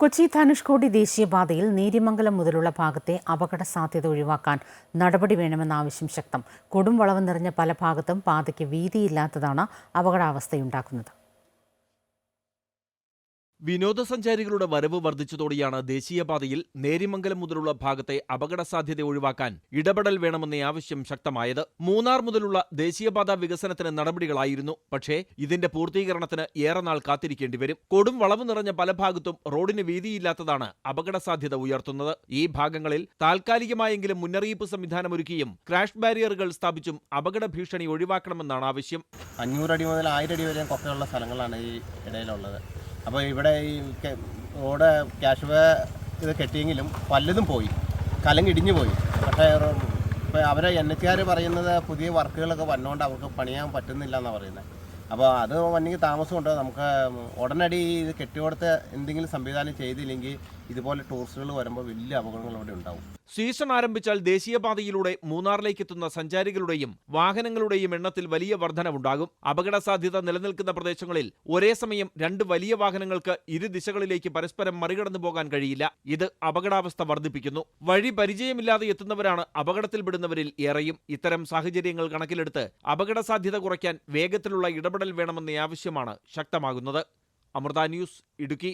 കൊച്ചി ധനുഷ്കോടി ദേശീയപാതയിൽ നേര്യമംഗലം മുതലുള്ള ഭാഗത്തെ അപകട സാധ്യത ഒഴിവാക്കാൻ നടപടി വേണമെന്ന ആവശ്യം ശക്തം. കൊടും വളവ് നിറഞ്ഞ പല ഭാഗത്തും പാതയ്ക്ക് വീതിയില്ലാത്തതാണ് അപകടാവസ്ഥയുണ്ടാക്കുന്നത്. വിനോദസഞ്ചാരികളുടെ വരവ് വർദ്ധിച്ചതോടെയാണ് ദേശീയപാതയിൽ നേരിമംഗലം മുതലുള്ള ഭാഗത്തെ അപകട സാധ്യത ഒഴിവാക്കാൻ ഇടപെടൽ വേണമെന്ന ആവശ്യം ശക്തമായത്. മൂന്നാർ മുതലുള്ള ദേശീയപാത വികസനത്തിന് നടപടികളായിരുന്നു. പക്ഷേ ഇതിന്റെ പൂർത്തീകരണത്തിന് ഏറെ നാൾ കാത്തിരിക്കേണ്ടി വരും. കൊടും വളവ് നിറഞ്ഞ പല ഭാഗത്തും റോഡിന് വീതിയില്ലാത്തതാണ് അപകട സാധ്യത ഉയർത്തുന്നത്. ഈ ഭാഗങ്ങളിൽ താൽക്കാലികമായെങ്കിലും മുന്നറിയിപ്പ് സംവിധാനമൊരുക്കിയും ക്രാഷ് ബാരിയറുകൾ സ്ഥാപിച്ചും അപകട ഭീഷണി ഒഴിവാക്കണമെന്നാണ് ആവശ്യം. അഞ്ഞൂറടി മുതൽ ആയിരം അടി വരെ കൊക്കയുള്ള സ്ഥലങ്ങളാണ് ഈ ഇടയിലുള്ളത്. അപ്പോൾ ഇവിടെ ഈ കെ- റോഡ് ക്യാഷ് വേ ഇത് കെട്ടിയെങ്കിലും പലതും പോയി. കലം ഇടിഞ്ഞു പോയി. പക്ഷേ ഇപ്പോൾ അവരെ എൻ എച്ച് പറയുന്നത് പുതിയ വർക്കുകളൊക്കെ വന്നുകൊണ്ട് അവർക്ക് പണിയാൻ പറ്റുന്നില്ല എന്നാണ് പറയുന്നത് അപ്പോൾ അത് വന്നെങ്കിൽ താമസമുണ്ട് നമുക്ക് ഉടനടി ഇത് കെട്ടിയോടത്ത് എന്തെങ്കിലും സംവിധാനം ചെയ്തില്ലെങ്കിൽ ഇതുപോലെ ടൂറിസ്റ്റുകൾ വരുമ്പോൾ വലിയ അപകടങ്ങൾ അവിടെ ഉണ്ടാവും. സീസൺ ആരംഭിച്ചാൽ ദേശീയപാതയിലൂടെ മൂന്നാറിലേക്ക് എത്തുന്ന സഞ്ചാരികളുടെയും വാഹനങ്ങളുടെയും എണ്ണത്തിൽ വലിയ വർധനവുണ്ടാകും. അപകട സാധ്യത നിലനിൽക്കുന്ന പ്രദേശങ്ങളിൽ ഒരേ സമയം രണ്ട് വലിയ വാഹനങ്ങൾക്ക് ഇരു ദിശകളിലേക്ക് പരസ്പരം മറികടന്നു പോകാൻ കഴിയില്ല. ഇത് അപകടാവസ്ഥ വർദ്ധിപ്പിക്കുന്നു. വഴി പരിചയമില്ലാതെ എത്തുന്നവരാണ് അപകടത്തിൽപ്പെടുന്നവരിൽ ഏറെയും. ഇത്തരം സാഹചര്യങ്ങൾ കണക്കിലെടുത്ത് അപകട സാധ്യത കുറയ്ക്കാൻ വേഗത്തിലുള്ള ഇടപെടൽ വേണമെന്ന ആവശ്യമാണ് ശക്തമാകുന്നത്. അമൃത ന്യൂസ് ഇടുക്കി.